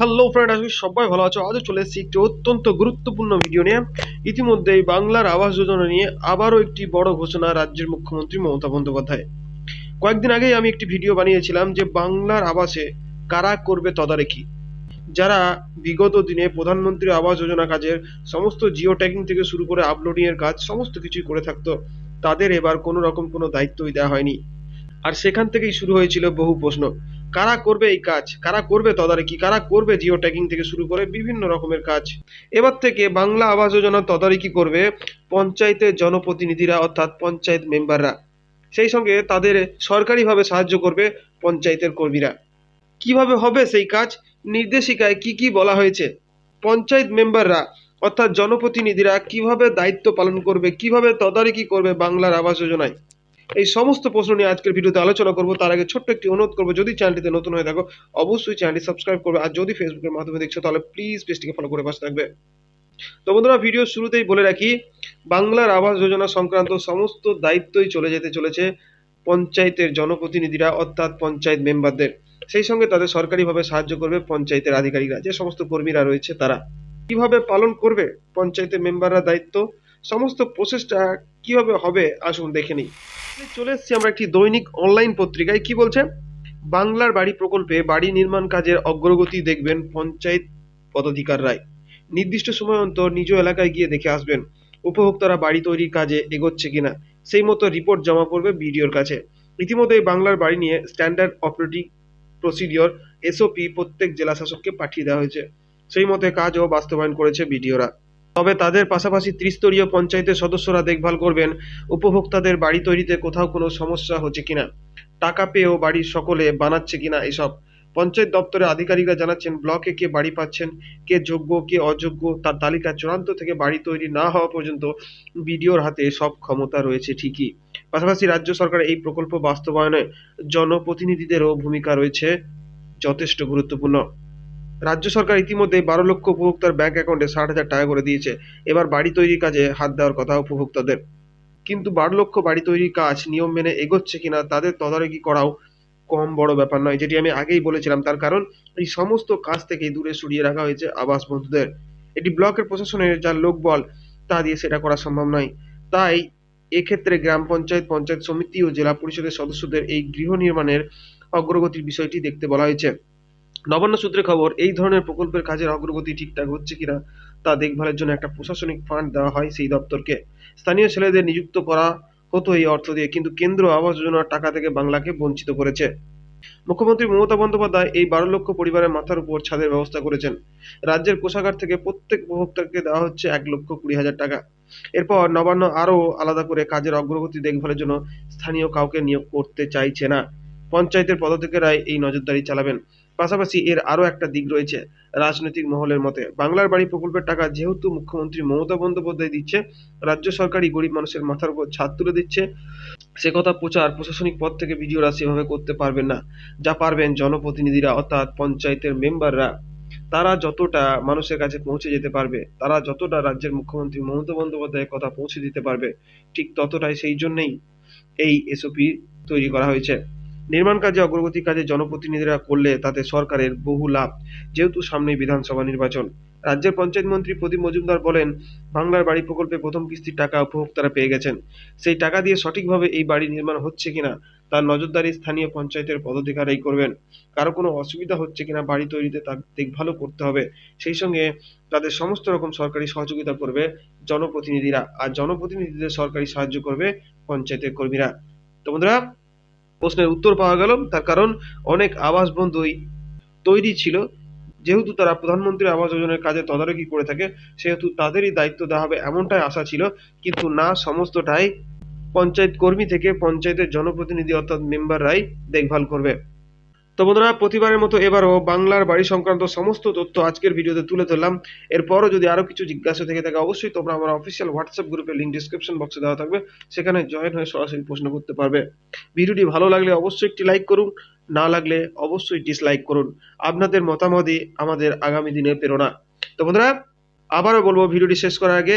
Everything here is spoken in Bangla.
হ্যালো ফ্রেন্ড আজকে সবাই ভালো আছো। আজও চলে এসেছি একটি অত্যন্ত গুরুত্বপূর্ণ ভিডিও নিয়ে। ইতিমধ্যেই বাংলার আবাস যোজনা নিয়ে আবারও একটি বড় ঘোষণা রাজ্যের মুখ্যমন্ত্রী মমতা বন্দ্যোপাধ্যায়। কয়েকদিন আগেই আমি একটি ভিডিও বানিয়েছিলাম যে বাংলার আবাসে কারা করবে তদারকি। যারা বিগত দিনে প্রধানমন্ত্রী আবাস যোজনা কাজের সমস্ত জিও ট্যাগিং থেকে শুরু করে আপলোডিং এর কাজ সমস্ত কিছুই করে থাকতো, তাদের এবার কোনো রকম কোনো দায়িত্বই দেওয়া হয়নি। আর সেখান থেকেই শুরু হয়েছিল বহু প্রশ্ন। কারা করবে এই কাজ? কারা করবে তদারকি? কারা করবে জিও ট্যাগিং থেকে শুরু করে বিভিন্ন রকমের কাজ? এবার থেকে বাংলা আবাস যোজনা তদারকি করবে পঞ্চায়েতের জনপ্রতিনিধিরা, অর্থাৎ পঞ্চায়েত মেম্বাররা। সেই সঙ্গে তাদের সরকারিভাবে সাহায্য করবে পঞ্চায়েতের কর্মীরা। কীভাবে হবে সেই কাজ? নির্দেশিকায় কি কি বলা হয়েছে? পঞ্চায়েত মেম্বাররা, অর্থাৎ জনপ্রতিনিধিরা কীভাবে দায়িত্ব পালন করবে? কীভাবে তদারকি করবে বাংলার আবাস যোজনায়? এই সমস্ত প্রশ্ন নিয়ে আজকের ভিডিওতে আলোচনা করব। তার আগে ছোট্ট একটি অনুরোধ করব, যদি চ্যানেলটিতে নতুন হয়ে থাকো, অবশ্যই চ্যানেলটি সাবস্ক্রাইব করবে। আর যদি ফেসবুকের মাধ্যমে দেখছ, তাহলে প্লিজ পেজটিকে ফলো করে পাশে থাকবে। তো বন্ধুরা ভিডিও শুরুতেই বলে রাখি, বাংলার আবাস যোজনা সংক্রান্ত সমস্ত দায়িত্বই চলে যেতে চলেছে পঞ্চায়েতের জনপ্রতিনিধিরা, অর্থাৎ পঞ্চায়েত মেম্বারদের। সেই সঙ্গে তাদের সরকারিভাবে সাহায্য করবে পঞ্চায়েতের আধিকারিকরা, যে সমস্ত কর্মীরা রয়েছে তারা। কীভাবে পালন করবে পঞ্চায়েতের মেম্বাররা দায়িত্ব? সমস্ত প্রসেসটা কীভাবে হবে? আসুন দেখে নিই। চলে এসেছি আমরা একটি দৈনিক অনলাইন পত্রিকায়। কি বলছে? বাংলার বাড়ি প্রকল্পে বাড়ি নির্মাণ কাজের অগ্রগতি দেখবেন পঞ্চায়েত পদাধিকাররাই নির্দিষ্ট সময় অন্তর নিজ এলাকায় গিয়ে দেখে আসবেন উপভোক্তারা বাড়ি তৈরির কাজে এগোচ্ছে কিনা। সেই মতো রিপোর্ট জমা পড়বে বিডিওর কাছে। ইতিমধ্যে বাংলার বাড়ি নিয়ে স্ট্যান্ডার্ড অপারেটিং প্রসিডিওর এসওপি প্রত্যেক জেলা শাসককে পাঠিয়ে দেওয়া হয়েছে। সেই মতে কাজও বাস্তবায়ন করেছে বিডিওরা। তবে তাদের পাশাপাশি ত্রিস্তরীয় পঞ্চায়েতের সদস্যরা দেখভাল করবেন। উপভোক্তাদের বাড়ি তৈরিতে কোথাও কোনো সমস্যা হচ্ছে কিনা, টাকা পেয়েও বাড়ির সকলে বানাচ্ছে কিনা এসব পঞ্চায়েত দপ্তরের আধিকারিকরা জানাচ্ছেন, ব্লকে কে বাড়ি পাচ্ছেন, কে যোগ্য, কে অযোগ্য, তার তালিকা চূড়ান্ত থেকে বাড়ি তৈরি না হওয়া পর্যন্ত বিডিওর হাতে সব ক্ষমতা রয়েছে ঠিকই। পাশাপাশি রাজ্য সরকারের এই প্রকল্প বাস্তবায়নে জনপ্রতিনিধিদেরও ভূমিকা রয়েছে যথেষ্ট গুরুত্বপূর্ণ। রাজ্য সরকার ইতিমধ্যে বারো লক্ষ উপভোক্তার ব্যাংক অ্যাকাউন্টে ষাট হাজার টাকা করে দিয়েছে। এবার বাড়ি তৈরির কাজে হাত দেওয়ার কথা উপভোক্তাদের। কিন্তু বারো লক্ষ বাড়ি তৈরির কাজ নিয়ম মেনে এগোচ্ছে কিনা, তাদের তদারকি করাও কম বড় ব্যাপার নয়, যেটি আমি আগেই বলেছিলাম। তার কারণ, এই সমস্ত কাজ থেকে দূরে সরিয়ে রাখা হয়েছে আবাস বন্ধুদের। এটি ব্লকের প্রশাসনের যা লোকবল, তা দিয়ে সেটা করা সম্ভব নয়। তাই এক্ষেত্রে গ্রাম পঞ্চায়েত পঞ্চায়েত সমিতি ও জেলা পরিষদের সদস্যদের এই গৃহ নির্মাণের অগ্রগতির বিষয়টি দেখতে বলা হয়েছে। নবান্ন সূত্রে খবর, এই ধরনের প্রকল্পের কাজের অগ্রগতি ঠিকঠাক হচ্ছে কিনা তা দেখভালের জন্য একটা প্রশাসনিক ফান্ড দেওয়া হয় সেই দপ্তরকে। স্থানীয় ছেলেদের নিযুক্ত করা হতো এই অর্থ দিয়ে, কিন্তু কেন্দ্র আবাস যোজনার টাকা থেকে বাংলাকে বঞ্চিত করেছে। মুখ্যমন্ত্রী মমতা বন্দ্যোপাধ্যায় এই বারো লক্ষ পরিবারের মাথার উপর ছাদের ব্যবস্থা করেছেন। রাজ্যের কোষাগার থেকে প্রত্যেক উপভোক্তাকে দেওয়া হচ্ছে এক লক্ষ কুড়ি হাজার টাকা। এরপর নবান্ন আরও আলাদা করে কাজের অগ্রগতি দেখভালের জন্য স্থানীয় কাউকে নিয়োগ করতে চাইছে না। পঞ্চায়েতের পদাধিকারীরাই এই নজরদারি চালাবেন। পাশাপাশি এর আরও একটা দিক রয়েছে রাজনৈতিক মহলের মতে। বাংলার বাড়ি প্রকল্পের টাকা যেহেতু মুখ্যমন্ত্রী মমতা বন্দ্যোপাধ্যায় দিচ্ছে, রাজ্য সরকারই গরিব মানুষের মাথার উপর ছাদ তুলে দিচ্ছে। সে কথা প্রচার, প্রশাসনিক পদ থেকে বিডিওরা সেভাবে করতে পারবেন না। যা পারবেন জনপ্রতিনিধিরা অর্থাৎ পঞ্চায়েতের মেম্বাররা। তারা যতটা মানুষের কাছে পৌঁছে যেতে পারবে, তারা যতটা রাজ্যের মুখ্যমন্ত্রী মমতা বন্দ্যোপাধ্যায়ের কথা পৌঁছে দিতে পারবে, ঠিক ততটাই সেই জন্যেই এই এসওপি তৈরি করা হয়েছে। নির্মাণ কাজে অগ্রগতি কাজে জনপ্রতিনিধিরা করলে তাতে সরকারের বহু লাভ, যেহেতু সামনেই বিধানসভা নির্বাচন। রাজ্যের পঞ্চায়েত মন্ত্রী প্রদীপ মজুমদার বলেন, বাংলার বাড়ি প্রকল্পে প্রথম কিস্তির টাকা উপভোক্তারা পেয়ে গেছেন। সেই টাকা দিয়ে সঠিকভাবে এই বাড়ি নির্মাণ হচ্ছে কিনা, তার নজরদারি স্থানীয় পঞ্চায়েতের পদাধিকারী করবেন। কারও কোনো অসুবিধা হচ্ছে কিনা, বাড়ি তৈরিতে তার দেখভালও করতে হবে। সেই সঙ্গে তাদের সমস্ত রকম সরকারি সহযোগিতা করবে জনপ্রতিনিধিরা, আর জনপ্রতিনিধিদের সরকারি সাহায্য করবে পঞ্চায়েতের কর্মীরা। তো বন্ধুরা প্রশ্নের উত্তর পাওয়া গেল। তার কারণ অনেক আবাস বন্ধুই তৈরি ছিল। যেহেতু তারা প্রধানমন্ত্রী আবাস যোজনার কাজে তদারকি করে থাকে, সেহেতু তাদেরই দায়িত্ব দেওয়া হবে এমনটাই আশা ছিল। কিন্তু না, সমস্তটাই পঞ্চায়েত কর্মী থেকে পঞ্চায়েতের জনপ্রতিনিধি অর্থাৎ মেম্বাররাই দেখভাল করবে। তো বন্ধুরা, প্রতিবারের মতো এবারও বাংলার বাড়ি সংক্রান্ত সমস্ত তথ্য আজকের ভিডিওতে তুলে ধরলাম। এরপরও যদি আরও কিছু জিজ্ঞাসা থেকে থাকে, অবশ্যই তোমরা আমার অফিসিয়াল হোয়াটসঅ্যাপ গ্রুপের লিঙ্ক ডিসক্রিপশন বক্সে দেওয়া থাকবে। সেখানে জয়েন হয়ে সরাসরি প্রশ্ন করতে পারবে। ভিডিওটি ভালো লাগলে অবশ্যই একটি লাইক করুন, না লাগলে অবশ্যই ডিসলাইক করুন। আপনাদের মতামতই আমাদের আগামী দিনের প্রেরণা। তো বন্ধুরা, আবারও বলব, ভিডিওটি শেষ করার আগে